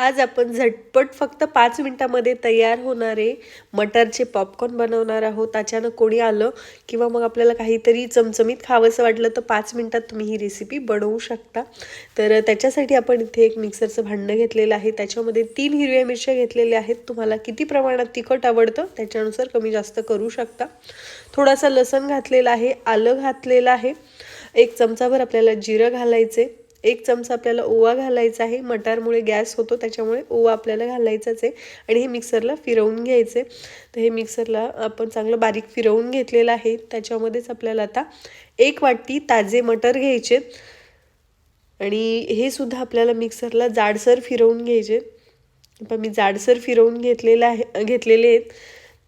आज आपण झटपट फक्त पाच मिनिटामध्ये तयार होणारे मटरचे पॉपकॉर्न बनवणार आहोत. अचानक कोणी आलं किंवा मग आपल्याला काहीतरी चमचमीत खावंसं वाटलं तर पाच मिनटात तुम्ही ही रेसिपी बनवू शकता. तर त्याच्यासाठी आपण इथे एक मिक्सरचं भांडं घेतलेलं आहे. त्याच्यामध्ये तीन हिरव्या मिरच्या घेतलेल्या आहेत. तुम्हाला किती प्रमाणात तिखट आवडतं त्याच्यानुसार कमी जास्त करू शकता. थोडासा लसण घातलेला आहे आलं घातलेलं आहे. एक चमचाभर आपल्याला जिरं घालायचे एक चमचा आपल्याला ओवा घालायचा आहे. मटारमुळे गॅस होतो त्याच्यामुळे ओवा आपल्याला घालायचाच आहे. आणि हे मिक्सरला फिरवून घ्यायचे. तर हे मिक्सरला आपण चांगलं बारीक फिरवून घेतलेलं आहे. त्याच्यामध्येच आपल्याला आता एक वाटी ताजे मटर घ्यायचे. आणि हे सुद्धा आपल्याला मिक्सरला जाडसर फिरवून घ्यायचे. पण मी जाडसर फिरवून घेतलेलं आहे घेतलेले आहेत.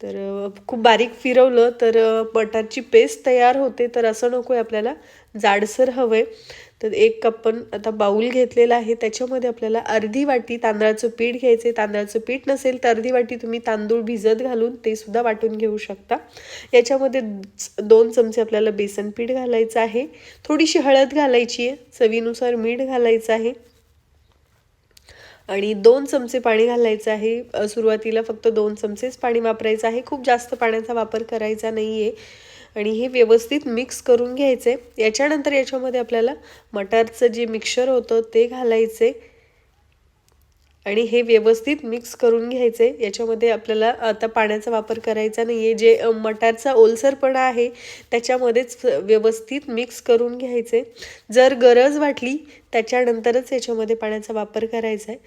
तर खूप बारीक फिरवलं तर मटारची पेस्ट तयार होते तर असं नको आहे आपल्याला. जाडसर हवं आहे तर एक कप पण आता बाऊल घेतलेला आहे. त्याच्यामध्ये आपल्याला अर्धी वाटी तांदळाचं पीठ घ्यायचे तांदळाचं पीठ नसेल तर अर्धी वाटी तुम्ही तांदूळ भिजत घालून ते सुद्धा वाटून घेऊ शकता. याच्यामध्ये दोन चमचे आपल्याला बेसन पीठ घालायचं आहे. थोडीशी हळद घालायची आहे. चवीनुसार मीठ घालायचं आहे. आणि दोन चमचे पाणी घालायचं आहे. सुरुवातीला फक्त दोन चमचेच पाणी वापरायचं आहे. खूप जास्त पाण्याचा वापर करायचा नाही आहे आणि हे व्यवस्थित मिक्स करून घ्यायचे. याच्यानंतर याच्यामध्ये आपल्याला मटारचं जे मिक्सर होतं ते घालायचे. आणि हे व्यवस्थित मिक्स करून घ्यायचे. याच्यामध्ये आपल्याला आता पाण्याचा वापर करायचा नाही आहे जे मटारचा ओलसरपणा आहे त्याच्यामध्येच व्यवस्थित मिक्स करून घ्यायचे. जर गरज वाटली त्याच्यानंतरच याच्यामध्ये पाण्याचा वापर करायचा आहे.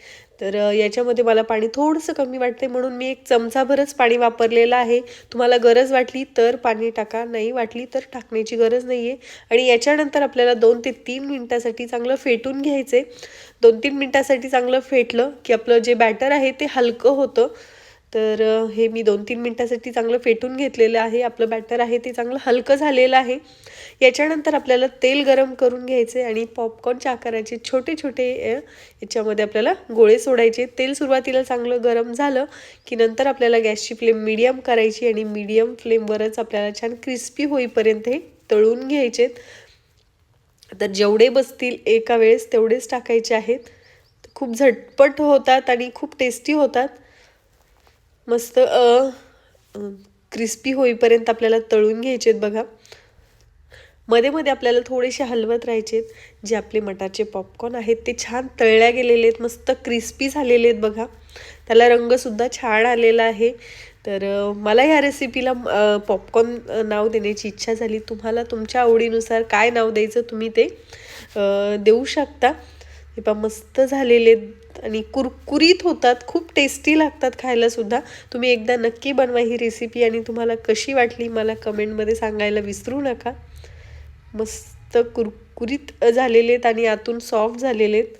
तर याच्यामध्ये मला पाणी थोडंसं कमी वाटते म्हणून मी एक चमचाभरच पाणी वापरलेलं आहे. तुम्हाला गरज वाटली तर पाणी टाका नाही वाटली तर टाकण्याची गरज नाही आहे आणि याच्यानंतर आपल्याला दोन ते तीन मिनटासाठी चांगलं फेटून घ्यायचे दोन तीन मिनटासाठी चांगलं फेटलं की आपलं जे बॅटर आहे ते हलकं होतं. तर हे मी दोन तीन मिनटासाठी चांगलं फेटून घेतलेलं आहे. आपलं बॅटर आहे ते चांगलं हलकं झालेलं आहे. याच्यानंतर आपल्याला तेल गरम करून घ्यायचे आणि पॉपकॉर्नच्या आकाराचे छोटे छोटे याच्यामध्ये आपल्याला गोळे सोडायचे. तेल सुरुवातीला चांगलं गरम झालं की नंतर आपल्याला गॅसची फ्लेम मीडियम करायची आणि मीडियम फ्लेमवरच आपल्याला छान क्रिस्पी होईपर्यंत हे तळून घ्यायचेत. तर जेवढे बसतील एका वेळेस तेवढेच टाकायचे आहेत. खूप झटपट होतात आणि खूप टेस्टी होतात. मस्त क्रिस्पी होईपर्यंत आपल्याला तळून घ्यायचे आहेत बघा. मध्ये मध्ये आपल्याला थोडेसे हलवत राहायचे जे आपले मटारचे पॉपकॉर्न आहेत ते छान तळल्या गेलेले आहेत मस्त क्रिस्पी झालेले आहेत बघा. त्याला रंगसुद्धा छान आलेला आहे. तर मला ह्या रेसिपीला पॉपकॉर्न नाव देण्याची इच्छा झाली. तुम्हाला तुमच्या आवडीनुसार काय नाव द्यायचं तुम्ही ते देऊ शकता. हे पा मस्त झालेले आणि कुरकुरीत होतात खूप टेस्टी लागतात खायलासुद्धा. तुम्ही एकदा नक्की बनवा ही रेसिपी आणि तुम्हाला कशी वाटली मला कमेंटमध्ये सांगायला विसरू नका. मस्त कुरकुरीत झालेले आहेत आणि आतून सॉफ्ट झालेले आहेत